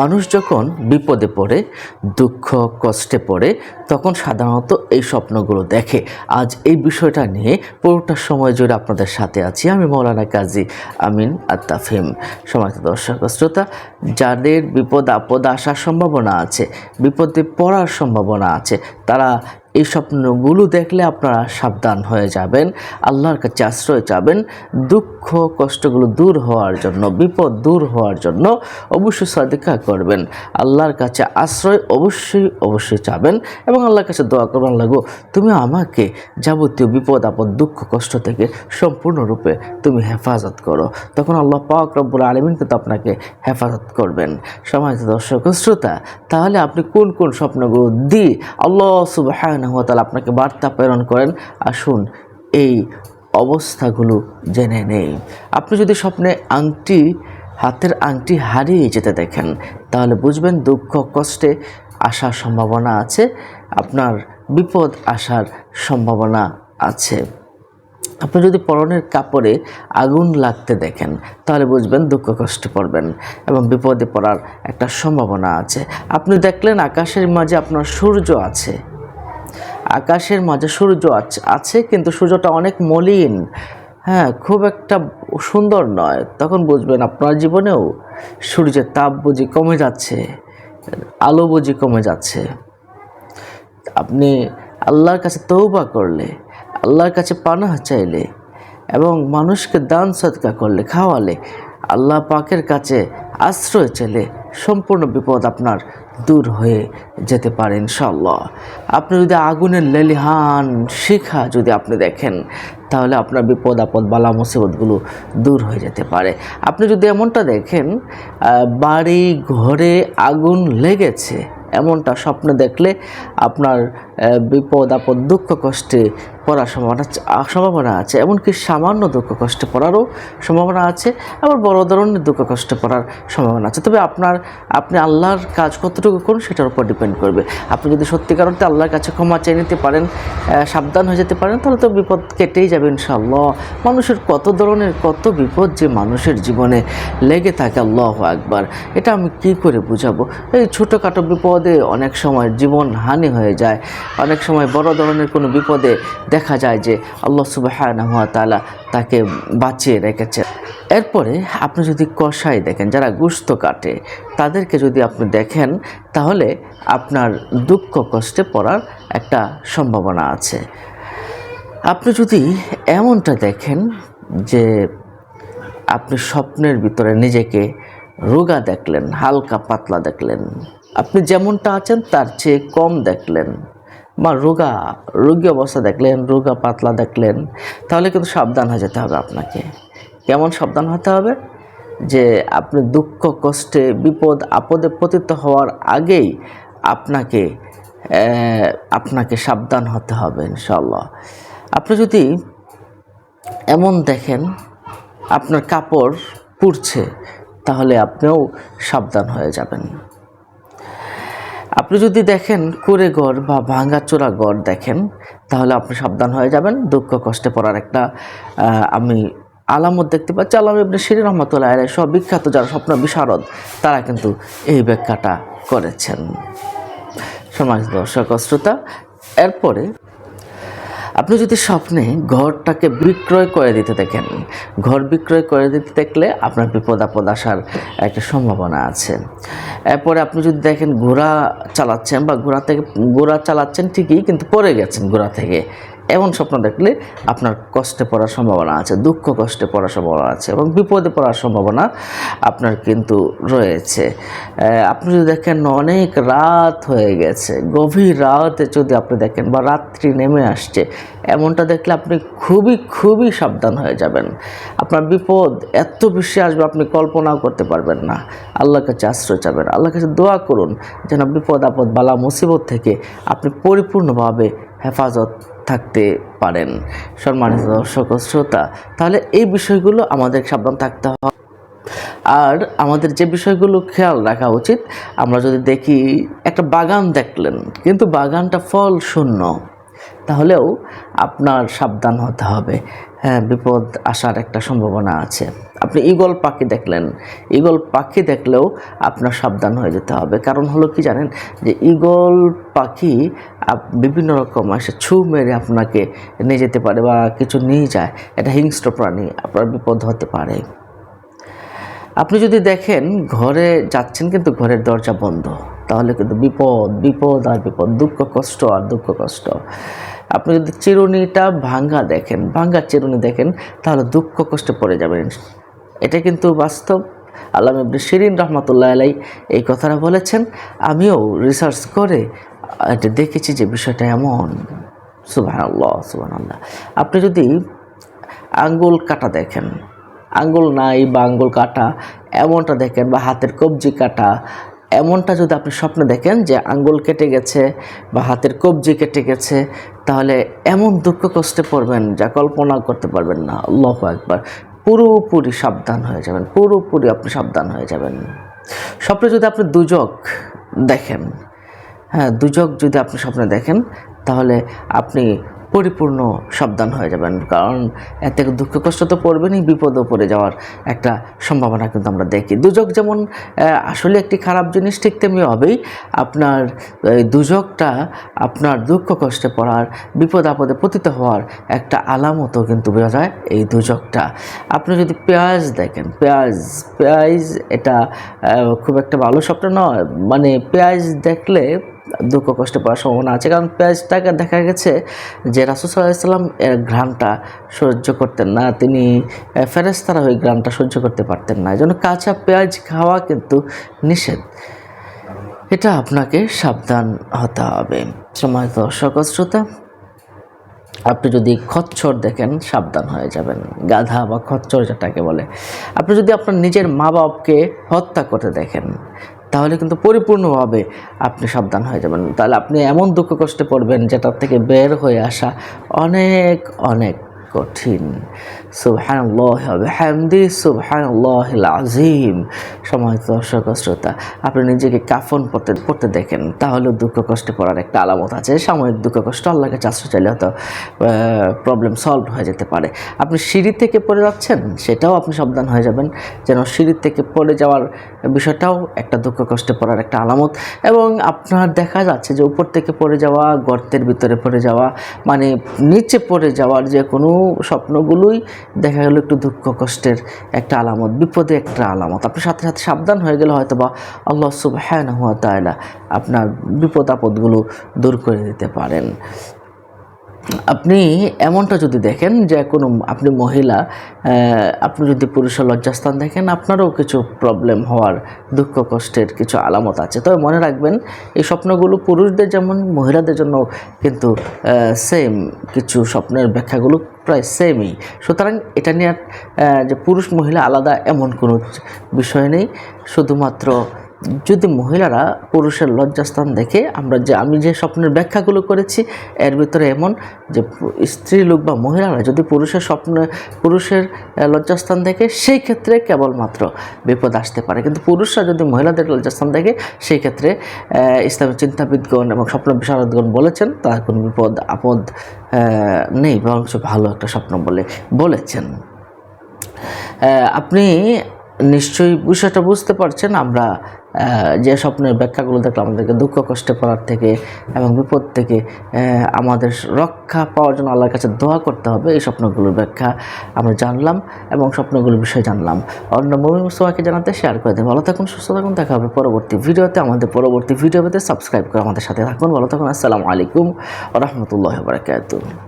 মানুষ যখন বিপদে পড়ে, দুঃখ, কষ্টে পড়ে, তখন সাধারণত এই স্বপ্নগুলো দেখে। আজ এই বিষয়টা নিয়ে পুরোটা সময় জুড়ে আপনাদের সাথে আছি আমি মৌলানা কাজী আমিন আত্তাফিম। সমাজ দর্শক শ্রোতা, যাদের বিপদ আপদ আসার সম্ভাবনা আছে, বিপদে পড়ার সম্ভাবনা আছে, তারা এই স্বপ্নগুলো দেখলে আপনারা সাবধান হয়ে যাবেন, আল্লাহর কাছে আশ্রয় চাবেন, দুঃখ, কষ্টগুলো দূর হওয়ার জন্য, বিপদ দূর হওয়ার জন্য অবশ্যই সাদিকা করবেন। আল্লাহর কাছে আশ্রয় অবশ্যই অবশ্যই চাবেন এবং আল্লাহর কাছে দোয়া করবেন, আল্লাহ গো, তুমি আমাকে যাবতীয় বিপদ, আপদ, দুঃখ, কষ্ট থেকে সম্পূর্ণরূপে তুমি হেফাজত করো। তখন আল্লাহ পাক রব্বুল আলমিন কিন্তু আপনাকে হেফাজত করবেন। সমাজ দর্শক, শ্রোতা, তাহলে আপনি কোন কোন স্বপ্নগুলো দিয়ে আল্লাহ সুবাহ আপনাকে বার্তা প্রেরণ করেন। আসুন এই অবস্থাগুলো জেনে নেই। আপনি যদি স্বপ্নে আংটি, হাতের আংটি হারিয়ে যেতে দেখেন, তাহলে বুঝবেন দুঃখ, কষ্টে আসার সম্ভাবনা আছে, আপনার বিপদ আসার সম্ভাবনা আছে। আপনি যদি পরনের কাপড়ে আগুন লাগতে দেখেন, তাহলে বুঝবেন দুঃখ, কষ্টে পড়বেন এবং বিপদে পড়ার একটা সম্ভাবনা আছে। আপনি দেখলেন আকাশের মাঝে আপনার সূর্য আছে। আকাশের মাঝে সূর্য আছে আছে, কিন্তু সূর্যটা অনেক মলিন। হ্যাঁ খুব একটা সুন্দর নয়। তখন বুঝবেন আপনার জীবনেও সূর্যের তাপ বুঝি কমে যাচ্ছে, আলো বুঝি কমে যাচ্ছে। আপনি আল্লাহর কাছে তৌবা করলে, আল্লাহর কাছে পানাহ চাইলে এবং মানুষকে দান সৎকা করলে, খাওয়ালে, আল্লাহ পাকের কাছে আশ্রয় চাইলে সম্পূর্ণ বিপদ আপনার দূর হয়ে যেতে পারে ইনশাল্লাহ আপনি যদি আগুনের লেলিহান শিখা যদি আপনি দেখেন, তাহলে আপনার বিপদ, আপদ, বালা, মুসিবতগুলো দূর হয়ে যেতে পারে। আপনি যদি এমনটা দেখেন বাড়ি, ঘরে আগুন লেগেছে, এমনটা স্বপ্ন দেখলে আপনার বিপদ, আপদ, দুঃখ, কষ্টে পড়ার সম্ভাবনা সম্ভাবনা আছে। এমনকি সামান্য দুঃখ কষ্ট পড়ারও সম্ভাবনা আছে, আবার বড় ধরনের দুঃখ কষ্ট পড়ার সম্ভাবনা আছে। তবে আপনার, আপনি আল্লাহর কাজ কতটুকু করুন সেটার উপর ডিপেন্ড করবে। আপনি যদি সত্যিকার অর্থে আল্লাহর কাছে ক্ষমা চেয়ে নিতে পারেন সাবধান হয়ে যেতে পারেন, তাহলে তো বিপদ কেটেই যাবে ইনশাআল্লাহ। মানুষের কত ধরনের, কত বিপদ যে মানুষের জীবনে লেগে থাকে, আল্লাহ একবার এটা আমি কি করে বুঝাবো? এই ছোটোখাটো বিপদে অনেক সময় জীবন হানি হয়ে যায়, অনেক সময় বড় ধরনের কোনো বিপদে দেখা যায় যে আল্লাহ সুবাহ তাআলা তাকে বাঁচিয়ে রেখেছে। এরপরে আপনি যদি কষাই দেখেন, যারা গুস্ত কাটে, তাদেরকে যদি আপনি দেখেন, তাহলে আপনার দুঃখ কষ্টে পড়ার একটা সম্ভাবনা আছে। আপনি যদি এমনটা দেখেন যে আপনি স্বপ্নের ভিতরে নিজেকে রোগা দেখলেন, হালকা পাতলা দেখলেন, আপনি যেমনটা আছেন তার চেয়ে কম দেখলেন বা রোগা, রোগী অবস্থা দেখলেন, রোগা পাতলা দেখলেন, তাহলে কিন্তু সাবধান হয়ে যেতে হবে আপনাকে। কেমন সাবধান হতে হবে? যে আপনি দুঃখ, কষ্টে, বিপদ, আপদে পতিত হওয়ার আগেই আপনাকে আপনাকে সাবধান হতে হবে ইনশাল্লাহ আপনি যদি এমন দেখেন, আপনার কাপড় পুড়ছে, তাহলে আপনিও সাবধান হয়ে যাবেন। আপনি যদি দেখেন কুড়ে গড় বা ভাঙাচোরা গড় দেখেন, তাহলে আপনি সাবধান হয়ে যাবেন। দুঃখ, কষ্টে পড়ার একটা আমি আলামত দেখতে পাচ্ছি। আলাম ইবনে শির রহমতুল্লাহ আলাই সব বিখ্যাত যারা স্বপ্ন বিশারদ, তারা কিন্তু এই ব্যাখ্যাটা করেছেন। সমাজ দর্শক শ্রোতা, এরপরে আপনি যদি স্বপ্নে ঘরটাকে বিক্রয় করে দিতে দেখেন, ঘর বিক্রয় করে দিতে দেখলে আপনার বিপদ আপদ আসার একটা সম্ভাবনা আছে। এরপরে আপনি যদি দেখেন ঘোড়া চালাচ্ছেন বা ঘোড়া থেকে, ঘোড়া চালাচ্ছেন ঠিকই, কিন্তু পড়ে গেছেন ঘোড়া থেকে এমন স্বপ্ন দেখলে আপনার কষ্টে পড়ার সম্ভাবনা আছে, দুঃখ কষ্টে পড়ার সম্ভাবনা আছে এবং বিপদে পড়ার সম্ভাবনা আপনার কিন্তু রয়েছে। আপনি যদি দেখেন অনেক রাত হয়ে গেছে, গভীর রাতে যদি আপনি দেখেন বা রাত্রি নেমে আসছে, এমনটা দেখলে আপনি খুবই খুবই সাবধান হয়ে যাবেন। আপনার বিপদ এত বেশি আসবে আপনি কল্পনাও করতে পারবেন না। আল্লাহর কাছে আশ্রয় চাবেন, আল্লাহর কাছে দোয়া করুন যেন বিপদ আপদ, বালা, মুসিবত থেকে আপনি পরিপূর্ণভাবে হেফাজত থাকতে পারেন। সম্মানিত দর্শক শ্রোতা, তাহলে এই বিষয়গুলো আমাদের সাবধান থাকতে হবে আর আমাদের যে বিষয়গুলো খেয়াল রাখা উচিত, আমরা যদি দেখি একটা বাগান দেখলেন, কিন্তু বাগানটা ফল শূন্য তাহলেও আপনার সাবধান হতে হবে। হ্যাঁ বিপদ আসার একটা সম্ভাবনা আছে। আপনি ঈগল পাখি দেখলেন। ঈগল পাখি দেখলেও আপনার সাবধান হয়ে যেতে হবে। কারণ হলো কি জানেন? যে ঈগল পাখি বিভিন্ন রকম এসে ছু মেরে আপনাকে নিয়ে যেতে পারে বা কিছু নিয়ে যায়। এটা হিংস্র প্রাণী, আপনার বিপদ হতে পারে। আপনি যদি দেখেন, ঘরে যাচ্ছেন কিন্তু ঘরের দরজা বন্ধ। তাহলে কিন্তু বিপদ বিপদ আর বিপদ, দুঃখ, কষ্ট আর দুঃখ, কষ্ট। আপনি যদি চিরুনিটা ভাঙ্গা দেখেন, ভাঙ্গা চিরুনি দেখেন, তাহলে দুঃখ, কষ্টে পড়ে যাবেন। এটা কিন্তু বাস্তব। আল্লাহ ইবনে শিরিন রহমতুল্লাহ আলাই এই কথাটা বলেছেন। আমিও রিসার্চ করে এটা দেখেছি যে বিষয়টা এমন। সুবাহ আল্লাহ সুবাহ আল্লাহ আপনি যদি আঙ্গুল কাটা দেখেন, আঙ্গুল নাই বা আঙ্গুল কাটা, এমনটা দেখেন বা হাতের কবজি কাটা এমনটা যদি আপনি স্বপ্নে দেখেন যে আঙ্গুল কেটে গেছে বা হাতের কবজি কেটে গেছে, তাহলে এমন দুঃখ কষ্টে পড়বেন যা কল্পনা করতে পারবেন না। আল্লাহ একবার পুরোপুরি সাবধান হয়ে যাবেন, পুরোপুরি আপনি সাবধান হয়ে যাবেন। স্বপ্নে যদি আপনি দুজক দেখেন হ্যাঁ দুজক যদি আপনি স্বপ্নে দেখেন, তাহলে আপনি পরিপূর্ণ সাবধান হয়ে যাবেন। কারণ এর থেকে দুঃখ কষ্ট তো পড়বেনই, বিপদও পড়ে যাওয়ার একটা সম্ভাবনা কিন্তু আমরা দেখি। দুজক যেমন আসলে একটি খারাপ জিনিস ঠিক তেমনি হবেই। আপনার দুজকটা আপনার দুঃখ কষ্টে পড়ার, বিপদ আপদে পতিত হওয়ার একটা আলামতও কিন্তু বোঝা যায় এই দুজকটা। আপনি যদি পেঁয়াজ দেখেন, পেঁয়াজ পেঁয়াজ এটা খুব একটা ভালো স্বপ্ন নয়। মানে পেঁয়াজ দেখলে দুঃখ, কষ্ট পাওয়ার সম্ভাবনা আছে। কারণ পেঁয়াজটাকে দেখা গেছে যে রাসুল সাল্লাম এর ঘ্রাণটা সহ্য করতেন না। তিনি ফেরেস্তারা ওই ঘ্রাণটা সহ্য করতে পারতেন না। এই জন্য কাঁচা পেঁয়াজ খাওয়া কিন্তু নিষেধ। এটা আপনাকে সাবধান হতে হবে। সময় দর্শক শ্রোতা, আপনি যদি খচ্চর দেখেন, সাবধান হয়ে যাবেন। গাধা বা খচ্চর যেটাকে বলে। আপনি যদি আপনার নিজের মা বাপকে হত্যা করতে দেখেন তাহলে কিন্তু পরিপূর্ণভাবে আপনি সাবধান হয়ে যাবেন। তাহলে আপনি এমন দুঃখ কষ্টে পড়বেন যেটার থেকে বের হয়ে আসা অনেক অনেক কঠিন। বিহামদি, সুবহানাল্লাহিল আজিম সময় দর্শক শ্রোতা, আপনি নিজেকে কাফন পড়তে পড়তে দেখেন, তাহলে দুঃখ কষ্টে পড়ার একটা আলামত আছে। সাময়িক দুঃখ কষ্ট আল্লাহকে চাষতে চাইলে হয়তো প্রবলেম সলভ হয়ে যেতে পারে। আপনি সিঁড়ি থেকে পড়ে যাচ্ছেন, সেটাও আপনি সাবধান হয়ে যাবেন। যেন সিঁড়ি থেকে পড়ে যাওয়ার বিষয়টাও একটা দুঃখ কষ্টে পড়ার একটা আলামত। এবং আপনার দেখা যাচ্ছে যে উপর থেকে পড়ে যাওয়া, গর্তের ভিতরে পড়ে যাওয়া মানে নিচে পড়ে যাওয়ার যে কোনো স্বপ্নগুলোই দেখা গেল একটু দুঃখ কষ্টের একটা আলামত, বিপদে একটা আলামত। আপনি সাথে সাথে সাবধান হয়ে গেলে হয়তো বা আল্লাহ সুবহানাহু ওয়া তাআলা আপনার বিপদ আপদগুলো দূর করে দিতে পারেন। আপনি এমনটা যদি দেখেন যে কোনো আপনি মহিলা আপনি যদি পুরুষের লজ্জাস্থান দেখেন, আপনারও কিছু প্রবলেম হওয়ার, দুঃখ কষ্টের কিছু আলামত আছে। তবে মনে রাখবেন, এই স্বপ্নগুলো পুরুষদের যেমন মহিলাদের জন্য কিন্তু সেম কিছু স্বপ্নের ব্যাখ্যাগুলো প্রায় সেমই সুতরাং এটা নিয়ে যে পুরুষ মহিলা আলাদা এমন কোনো বিষয় নেই। শুধুমাত্র যদি মহিলারা পুরুষের লজ্জাস্থান দেখে আমরা যে আমি যে স্বপ্নের ব্যাখ্যাগুলো করেছি এর ভিতরে এমন যে স্ত্রী লোক বা মহিলারা যদি পুরুষের স্বপ্ন পুরুষের লজ্জাস্থান দেখে সেই ক্ষেত্রে কেবলমাত্র বিপদ আসতে পারে। কিন্তু পুরুষরা যদি মহিলাদের লজ্জাস্থান দেখে সেই ক্ষেত্রে আহ, ইসলামের চিন্তাবিদগণ এবং স্বপ্ন বিশারদগণ বলেছেন তার কোনো বিপদ আপদ নেই বরঞ্চ ভালো একটা স্বপ্ন বলে বলেছেন। আপনি নিশ্চয়ই বিষয়টা বুঝতে পারছেন আমরা যে স্বপ্নের ব্যাখ্যাগুলো দেখলাম, আমাদেরকে দুঃখ কষ্টে পড়ার থেকে এবং বিপদ থেকে আমাদের রক্ষা পাওয়ার জন্য আল্লাহর কাছে দোয়া করতে হবে। এই স্বপ্নগুলোর ব্যাখ্যা আমরা জানলাম এবং স্বপ্নগুলোর বিষয়ে জানলাম। অন্য মুমিন মুস্তফাকে জানাতে শেয়ার করে দেন ভালো থাকুন, সুস্থ থাকুন। দেখা হবে পরবর্তী ভিডিওতে। আমাদের পরবর্তী ভিডিও পেতে সাবস্ক্রাইব করে আমাদের সাথে থাকুন। ভালো থাকুন। আসসালামু আলাইকুম রহমতুল্লাহ বারকাতুহ।